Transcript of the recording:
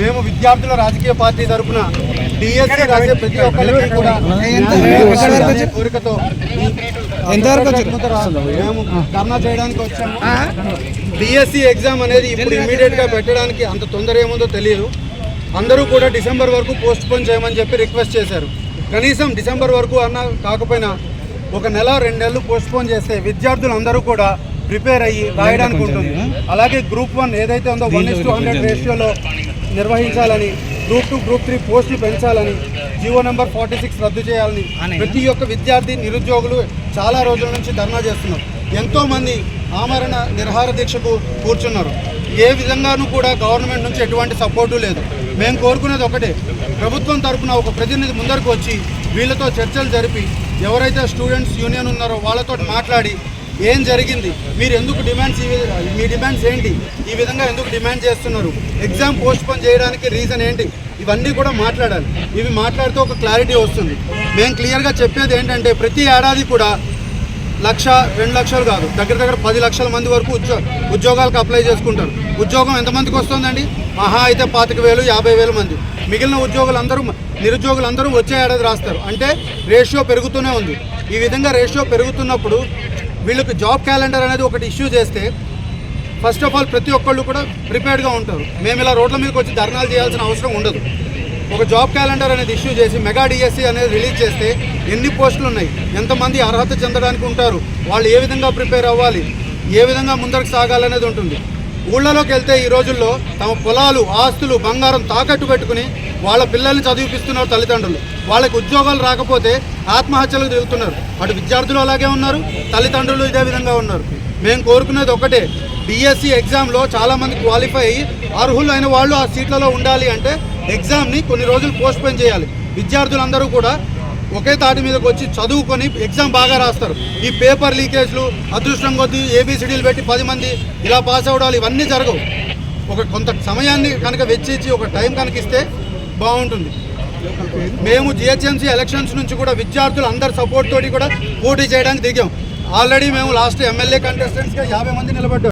మేము విద్యార్థుల రాజకీయ పార్టీ తరఫున డిఎస్సి రాసే ప్రతి ఒక్కరికి కూడా కోరికతో మేము ధర్నా చేయడానికి వచ్చాము. డిఎస్సి ఎగ్జామ్ అనేది ఇప్పుడు ఇమీడియట్గా పెట్టడానికి అంత తొందర ఏముందో తెలియదు. అందరూ కూడా డిసెంబర్ వరకు పోస్ట్ పోన్ చేయమని చెప్పి రిక్వెస్ట్ చేశారు. కనీసం డిసెంబర్ వరకు అన్న కాకపోయినా ఒక నెల రెండు నెలలు పోస్ట్ పోన్ చేస్తే విద్యార్థులు అందరూ కూడా ప్రిపేర్ అయ్యి రాయడానికి ఉంటుంది. అలాగే గ్రూప్ వన్ ఏదైతే ఉందో వన్ ఇస్ టూ హండ్రెడ్ రేషియోలో నిర్వహించాలని గ్రూప్ టూ గ్రూప్ త్రీ పోస్టులు పెంచాలని జీవో నెంబర్ ఫార్టీ సిక్స్ రద్దు చేయాలని ప్రతి ఒక్క విద్యార్థి నిరుద్యోగులు చాలా రోజుల నుంచి ధర్నా చేస్తున్నారు. ఎంతో మంది ఆమరణ నిర్హార దీక్షకు కూర్చున్నారు. ఏ విధంగానూ కూడా గవర్నమెంట్ నుంచి ఎటువంటి సపోర్టు లేదు. మేము కోరుకునేది ఒకటే. ప్రభుత్వం తరపున ఒక ప్రతినిధి ముందరకు వచ్చి వీళ్ళతో చర్చలు జరిపి ఎవరైతే స్టూడెంట్స్ యూనియన్ ఉన్నారో వాళ్ళతో మాట్లాడి ఏం జరిగింది? మీరు ఎందుకు డిమాండ్స్ మీ డిమాండ్స్ ఏంటి? ఈ విధంగా ఎందుకు డిమాండ్ చేస్తున్నారు? ఎగ్జామ్ పోస్ట్ పోన్ చేయడానికి రీజన్ ఏంటి? ఇవన్నీ కూడా మాట్లాడాలి. ఇవి మాట్లాడితే ఒక క్లారిటీ వస్తుంది. మేము క్లియర్గా చెప్పేది ఏంటంటే ప్రతి ఏడాది కూడా లక్ష రెండు లక్షలు కాదు దగ్గర దగ్గర పది లక్షల మంది వరకు ఉద్యో ఉద్యోగాలకు అప్లై చేసుకుంటారు. ఉద్యోగం ఎంతమందికి వస్తుందండి? మహా అయితే పాతిక వేలు యాభై వేల మంది. మిగిలిన ఉద్యోగులందరూ నిరుద్యోగులందరూ వచ్చే ఏడాది రాస్తారు. అంటే రేషియో పెరుగుతూనే ఉంది. ఈ విధంగా రేషియో పెరుగుతున్నప్పుడు వీళ్ళకి జాబ్ క్యాలెండర్ అనేది ఒకటి ఇష్యూ చేస్తే ఫస్ట్ ఆఫ్ ఆల్ ప్రతి ఒక్కళ్ళు కూడా ప్రిపేర్డ్గా ఉంటారు. మేము ఇలా రోడ్ల మీదకి వచ్చి ధర్నాలు చేయాల్సిన అవసరం ఉండదు. ఒక జాబ్ క్యాలెండర్ అనేది ఇష్యూ చేసి మెగా డిఎస్సి అనేది రిలీజ్ చేస్తే ఎన్ని పోస్టులు ఉన్నాయి? ఎంతమంది అర్హత చెందడానికి ఉంటారు? వాళ్ళు ఏ విధంగా ప్రిపేర్ అవ్వాలి? ఏ విధంగా ముందరకు సాగాలనేది ఉంటుంది. ఊళ్ళలోకి వెళ్తే ఈ రోజుల్లో తమ పొలాలు ఆస్తులు బంగారం తాకట్టు పెట్టుకుని వాళ్ళ పిల్లల్ని చదివిపిస్తున్నారు తల్లిదండ్రులు. వాళ్ళకి ఉద్యోగాలు రాకపోతే ఆత్మహత్యలకు దిగుతున్నారు అటు విద్యార్థులు అలాగే ఉన్నారు తల్లిదండ్రులు ఇదే విధంగా ఉన్నారు. మేము కోరుకునేది ఒకటే డిఎస్సి ఎగ్జామ్లో చాలామంది క్వాలిఫై అయ్యి అర్హులైన వాళ్ళు ఆ సీట్లలో ఉండాలి అంటే ఎగ్జామ్ని కొన్ని రోజులు పోస్ట్పోన్ చేయాలి. విద్యార్థులందరూ కూడా ఒకే తాటి మీదకి వచ్చి చదువుకొని ఎగ్జామ్ బాగా రాస్తారు. ఈ పేపర్ లీకేజ్లు అదృష్టం కొద్దీ ఏబీసీడీలు పెట్టి పది మంది ఇలా పాస్ అవడాలు ఇవన్నీ జరగవు. ఒక కొంత సమయాన్ని కనుక వెచ్చించి ఒక టైం కనుక ఇస్తే బాగుంటుంది. మేము జిహెచ్ఎంసీ ఎలక్షన్స్ నుంచి కూడా విద్యార్థులు అందరి సపోర్ట్ తోటి కూడా పోటీ చేయడానికి దిగాం. ఆల్రెడీ మేము లాస్ట్ ఎమ్మెల్యే కంటెస్టెంట్స్గా యాభై మంది నిలబడ్డాం.